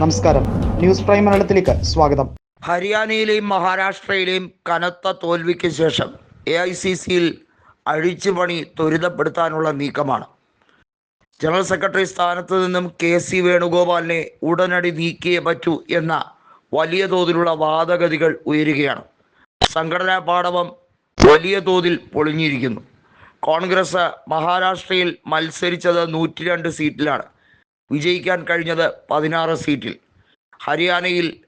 നമസ്കാരം. News prime മലയാളത്തിലേക്ക് സ്വാഗതം. ഹരിയാനയിലെയും മഹാരാഷ്ട്രയിലെയും കനത്ത തോൽവിക്ക് ശേഷം എ ഐ സി സിയിൽ അഴിച്ചുപണി ത്വരിതപ്പെടുത്താനുള്ള നീക്കമാണ്. ജനറൽ സെക്രട്ടറി സ്ഥാനത്ത് നിന്നും കെ സി വേണുഗോപാലിനെ ഉടനടി നീക്കിയേ പറ്റൂ എന്ന വലിയ തോതിലുള്ള വാദഗതികൾ ഉയരുകയാണ്. സംഘടനാ പാടവം വലിയ തോതിൽ പൊളിഞ്ഞിരിക്കുന്നു. കോൺഗ്രസ് മഹാരാഷ്ട്രയിൽ മത്സരിച്ചത് നൂറ്റി രണ്ട് സീറ്റിലാണ്. വിജയിക്കാൻ കഴിഞ്ഞത് പതിനാറ് സീറ്റിൽ. ഹരിയാനയിൽ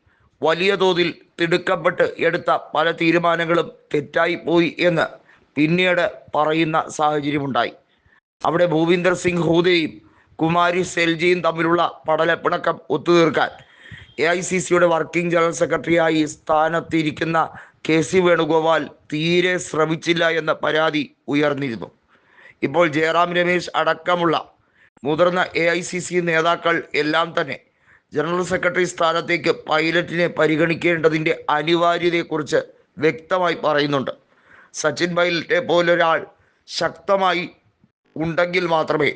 വലിയ തോതിൽ തിടുക്കപ്പെട്ട് എടുത്ത പല തീരുമാനങ്ങളും തെറ്റായിപ്പോയി എന്ന് പിന്നീട് പറയുന്ന സാഹചര്യമുണ്ടായി. അവിടെ ഭൂപീന്ദർ സിംഗ് ഹൂദയും കുമാരി സെൽജിയും തമ്മിലുള്ള പടലപ്പിണക്കം ഒത്തുതീർക്കാൻ എ ഐ സി സിയുടെ വർക്കിംഗ് ജനറൽ സെക്രട്ടറിയായി സ്ഥാനത്തിരിക്കുന്ന കെ സി വേണുഗോപാൽ തീരെ ശ്രമിച്ചില്ല എന്ന പരാതി ഉയർന്നിരുന്നു. ഇപ്പോൾ ജയറാം രമേശ് അടക്കമുള്ള മുതിർന്ന എ ഐ സി സി നേതാക്കൾ എല്ലാം തന്നെ ജനറൽ സെക്രട്ടറി സ്ഥാനത്തേക്ക് പൈലറ്റിനെ പരിഗണിക്കേണ്ടതിന്റെ അനിവാര്യതയെക്കുറിച്ച് വ്യക്തമായി പറയുന്നുണ്ട്. സച്ചിൻ പൈലറ്റെ പോലൊരാൾ ശക്തമായി ഉണ്ടെങ്കിൽ മാത്രമേ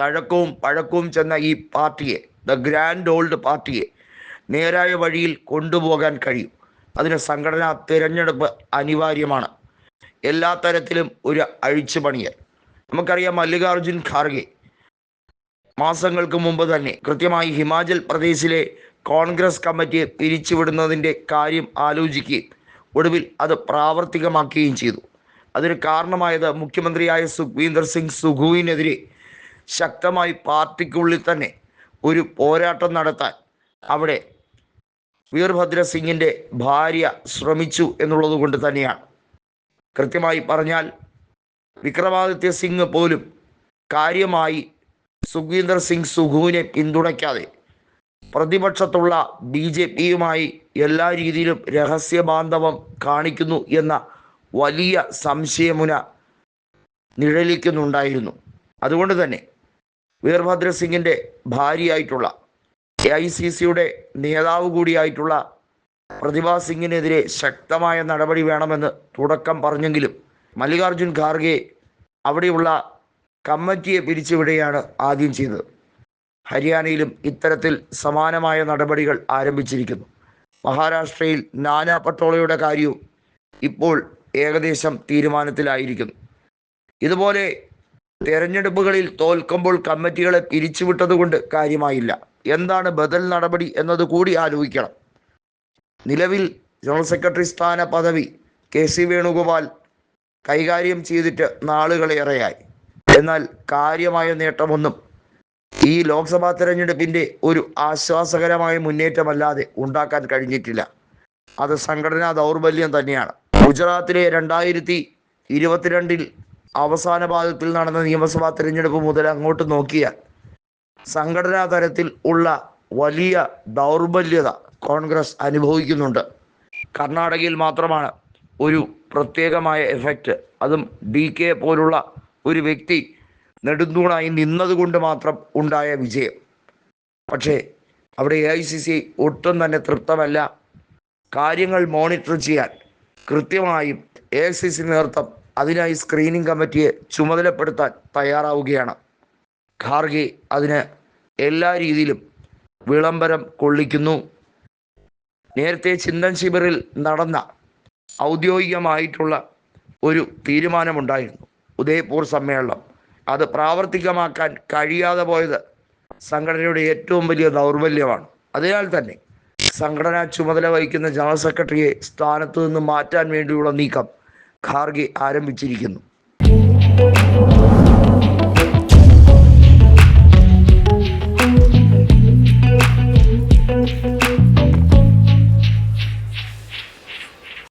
തഴക്കവും പഴക്കവും ചെന്ന ഈ പാർട്ടിയെ ദ ഗ്രാൻഡ് ഓൾഡ് പാർട്ടിയെ നേരായ വഴിയിൽ കൊണ്ടുപോകാൻ കഴിയും. അതിന് സംഘടനാ തിരഞ്ഞെടുപ്പ് അനിവാര്യമാണ്. എല്ലാ തരത്തിലും ഒരു അഴിച്ചുപണിയൽ. നമുക്കറിയാം മല്ലികാർജുൻ ഖാർഗെ മാസങ്ങൾക്ക് മുമ്പ് തന്നെ കൃത്യമായി ഹിമാചൽ പ്രദേശിലെ കോൺഗ്രസ് കമ്മിറ്റിയെ പിരിച്ചുവിടുന്നതിന്റെ കാര്യം ആലോചിക്കുകയും ഒടുവിൽ അത് പ്രാവർത്തികമാക്കുകയും ചെയ്തു. അതിന് കാരണമായത് മുഖ്യമന്ത്രിയായ സുഖ്വീന്ദർ സിംഗ് സുഖുവിനെതിരെ ശക്തമായി പാർട്ടിക്കുള്ളിൽ തന്നെ ഒരു പോരാട്ടം നടത്താൻ അവിടെ വീർഭദ്ര സിംഗിന്റെ ഭാര്യ ശ്രമിച്ചു എന്നുള്ളത് കൊണ്ട് തന്നെയാണ്. കൃത്യമായി പറഞ്ഞാൽ വിക്രമാദിത്യ സിംഗ് പോലും കാര്യമായി സുഖ്വീന്ദർ സിംഗ് സുഖുവിനെ പിന്തുണയ്ക്കാതെ പ്രതിപക്ഷത്തുള്ള ബി ജെ പിയുമായി എല്ലാ രീതിയിലും രഹസ്യ രഹസ്യബാന്ധവം കാണിക്കുന്നു എന്ന വലിയ സംശയമുന നിഴലിക്കുന്നുണ്ടായിരുന്നു. അതുകൊണ്ട് തന്നെ വീർഭദ്ര സിംഗിന്റെ ഭാര്യയായിട്ടുള്ള എ ഐ സി സിയുടെ നേതാവ് കൂടിയായിട്ടുള്ള പ്രതിഭാ സിംഗിനെതിരെ ശക്തമായ നടപടി വേണമെന്ന് തുടക്കം പറഞ്ഞെങ്കിലും മല്ലികാർജുൻ ഖാർഗെ അവിടെയുള്ള കമ്മിറ്റിയെ പിരിച്ചുവിടുകയാണ് ആദ്യം ചെയ്തത്. ഹരിയാനയിലും ഇത്തരത്തിൽ സമാനമായ നടപടികൾ ആരംഭിച്ചിരിക്കുന്നു. മഹാരാഷ്ട്രയിൽ നാനാ പട്ടോളയുടെ കാര്യവും ഇപ്പോൾ ഏകദേശം തീരുമാനത്തിലായിരിക്കുന്നു. ഇതുപോലെ തെരഞ്ഞെടുപ്പുകളിൽ തോൽക്കുമ്പോൾ കമ്മിറ്റികളെ പിരിച്ചുവിട്ടതുകൊണ്ട് കാര്യമായില്ല. എന്താണ് ബദൽ നടപടി എന്നത് കൂടി ആലോചിക്കണം. നിലവിൽ ജനറൽ സെക്രട്ടറി സ്ഥാന പദവി കെ സി വേണുഗോപാൽ കൈകാര്യം ചെയ്തിട്ട് നാളുകളേറെയായി. എന്നാൽ കാര്യമായ നേട്ടമൊന്നും ഈ ലോക്സഭാ തെരഞ്ഞെടുപ്പിന്റെ ഒരു ആശ്വാസകരമായ മുന്നേറ്റമല്ലാതെ ഉണ്ടാക്കാൻ കഴിഞ്ഞിട്ടില്ല. അത് സംഘടനാ ദൗർബല്യം തന്നെയാണ്. ഗുജറാത്തിലെ രണ്ടായിരത്തി ഇരുപത്തിരണ്ടിൽ അവസാന ഭാഗത്തിൽ നടന്ന നിയമസഭാ തെരഞ്ഞെടുപ്പ് മുതൽ അങ്ങോട്ട് നോക്കിയാൽ സംഘടനാ തലത്തിൽ ഉള്ള വലിയ ദൗർബല്യത കോൺഗ്രസ് അനുഭവിക്കുന്നുണ്ട്. കർണാടകയിൽ മാത്രമാണ് ഒരു പ്രത്യേകമായ എഫക്റ്റ് അതും ഡി കെ പോലുള്ള ഒരു വ്യക്തി നെടുന്തൂണായി നിന്നതുകൊണ്ട് മാത്രം ഉണ്ടായ വിജയം. പക്ഷേ അവിടെ എ ഐ സി സി ഒട്ടും തന്നെ തൃപ്തമല്ല. കാര്യങ്ങൾ മോണിറ്റർ ചെയ്യാൻ കൃത്യമായും എ ഐ സി സി നേതൃത്വം അതിനായി സ്ക്രീനിംഗ് കമ്മിറ്റിയെ ചുമതലപ്പെടുത്താൻ തയ്യാറാവുകയാണ്. ഖാർഗെ അതിന് എല്ലാ രീതിയിലും വിളംബരം കൊള്ളിക്കുന്നു. നേരത്തെ ചിന്തൻ ശിബിറിൽ നടന്ന ഔദ്യോഗികമായിട്ടുള്ള ഒരു തീരുമാനമുണ്ടായിരുന്നു. ഉദയപൂർ സമ്മേളനം. അത് പ്രാവർത്തികമാക്കാൻ കഴിയാതെ പോയത് സംഘടനയുടെ ഏറ്റവും വലിയ ദൗർബല്യമാണ്. അതിനാൽ തന്നെ സംഘടനാ ചുമതല വഹിക്കുന്ന ജനറൽ സെക്രട്ടറിയെ സ്ഥാനത്തു നിന്ന് മാറ്റാൻ വേണ്ടിയുള്ള നീക്കം ഖാർഗെ ആരംഭിച്ചിരിക്കുന്നു.